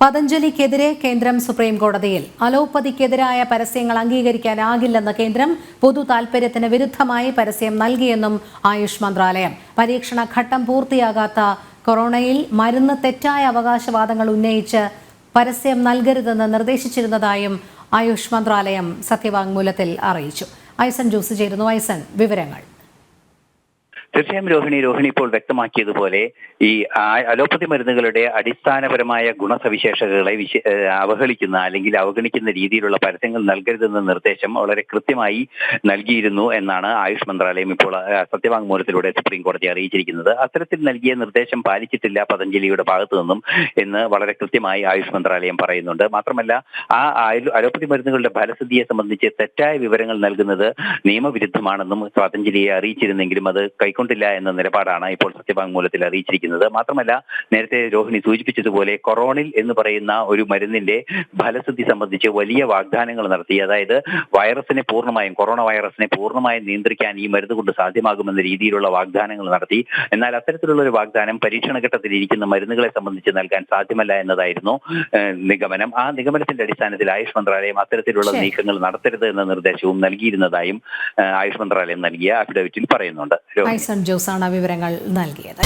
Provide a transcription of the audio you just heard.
പതഞ്ജലിക്കെതിരെ കേന്ദ്രം സുപ്രീം കോടതിയിൽ അലോപ്പതിക്കെതിരായ പരസ്യങ്ങൾ അംഗീകരിക്കാനാകില്ലെന്ന് കേന്ദ്രം പൊതു താൽപര്യത്തിന് വിരുദ്ധമായി പരസ്യം നൽകിയെന്നും ആയുഷ് മന്ത്രാലയം. പരീക്ഷണ ഘട്ടം പൂർത്തിയാകാത്ത കൊറോണയിൽ മരുന്ന് തെറ്റായ അവകാശവാദങ്ങൾ ഉന്നയിച്ച് പരസ്യം നൽകരുതെന്ന് നിർദ്ദേശിച്ചിരുന്നതായും ആയുഷ് മന്ത്രാലയം സത്യവാങ്മൂലത്തിൽ അറിയിച്ചു. ഐസൻ ജോസ് ചേരുന്നു. ഐസൻ വിവരങ്ങൾ. തീർച്ചയായും രോഹിണി രോഹിണി ഇപ്പോൾ വ്യക്തമാക്കിയതുപോലെ ഈ അലോപ്പതി മരുന്നുകളുടെ അടിസ്ഥാനപരമായ ഗുണസവിശേഷതകളെ വിശ- അവഹേളിക്കുന്ന അല്ലെങ്കിൽ അവഗണിക്കുന്ന രീതിയിലുള്ള പരസ്യങ്ങൾ നൽകരുതെന്ന നിർദ്ദേശം വളരെ കൃത്യമായി നൽകിയിരുന്നു എന്നാണ് ആയുഷ് മന്ത്രാലയം ഇപ്പോൾ സത്യവാങ്മൂലത്തിലൂടെ സുപ്രീം കോടതി അറിയിച്ചിരിക്കുന്നത്. അത്തരത്തിൽ നൽകിയ നിർദ്ദേശം പാലിച്ചിട്ടില്ല പതഞ്ജലിയുടെ ഭാഗത്തു നിന്നും എന്ന് വളരെ കൃത്യമായി ആയുഷ് മന്ത്രാലയം പറയുന്നുണ്ട്. മാത്രമല്ല ആ അലോപ്പതി മരുന്നുകളുടെ ഫലസ്ഥിതിയെ സംബന്ധിച്ച് തെറ്റായ വിവരങ്ങൾ നൽകുന്നത് നിയമവിരുദ്ധമാണെന്നും പതഞ്ജലിയെ അറിയിച്ചിരുന്നെങ്കിലും അത് കൈക്കൊണ്ടില്ല എന്ന നിലപാടാണ് ഇപ്പോൾ സത്യവാങ്മൂലത്തിൽ അറിയിച്ചിരിക്കുന്നത്. മാത്രമല്ല നേരത്തെ രോഹിണി സൂചിപ്പിച്ചതുപോലെ കൊറോണിൽ എന്ന് പറയുന്ന ഒരു മരുന്നിന്റെ ഫലസിദ്ധി സംബന്ധിച്ച് വലിയ വാഗ്ദാനങ്ങൾ നടത്തി. അതായത് വൈറസിനെ പൂർണമായും കൊറോണ വൈറസിനെ പൂർണമായും നിയന്ത്രിക്കാൻ ഈ മരുന്ന് കൊണ്ട് സാധ്യമാകുമെന്ന രീതിയിലുള്ള വാഗ്ദാനങ്ങൾ നടത്തി. എന്നാൽ അത്തരത്തിലുള്ള ഒരു വാഗ്ദാനം പരീക്ഷണ ഘട്ടത്തിൽ ഇരിക്കുന്ന മരുന്നുകളെ സംബന്ധിച്ച് നൽകാൻ സാധ്യമല്ല എന്നതായിരുന്നു നിഗമനം. ആ നിഗമനത്തിന്റെ അടിസ്ഥാനത്തിൽ ആയുഷ് മന്ത്രാലയം അത്തരത്തിലുള്ള. നീക്കങ്ങൾ നടത്തരുത് എന്ന നിർദ്ദേശവും നൽകിയിരുന്നതായും ആയുഷ് മന്ത്രാലയം നൽകിയ അഫിഡവിറ്റിൽ പറയുന്നുണ്ട്. ജോസാണ് വിവരങ്ങൾ നൽകിയത്.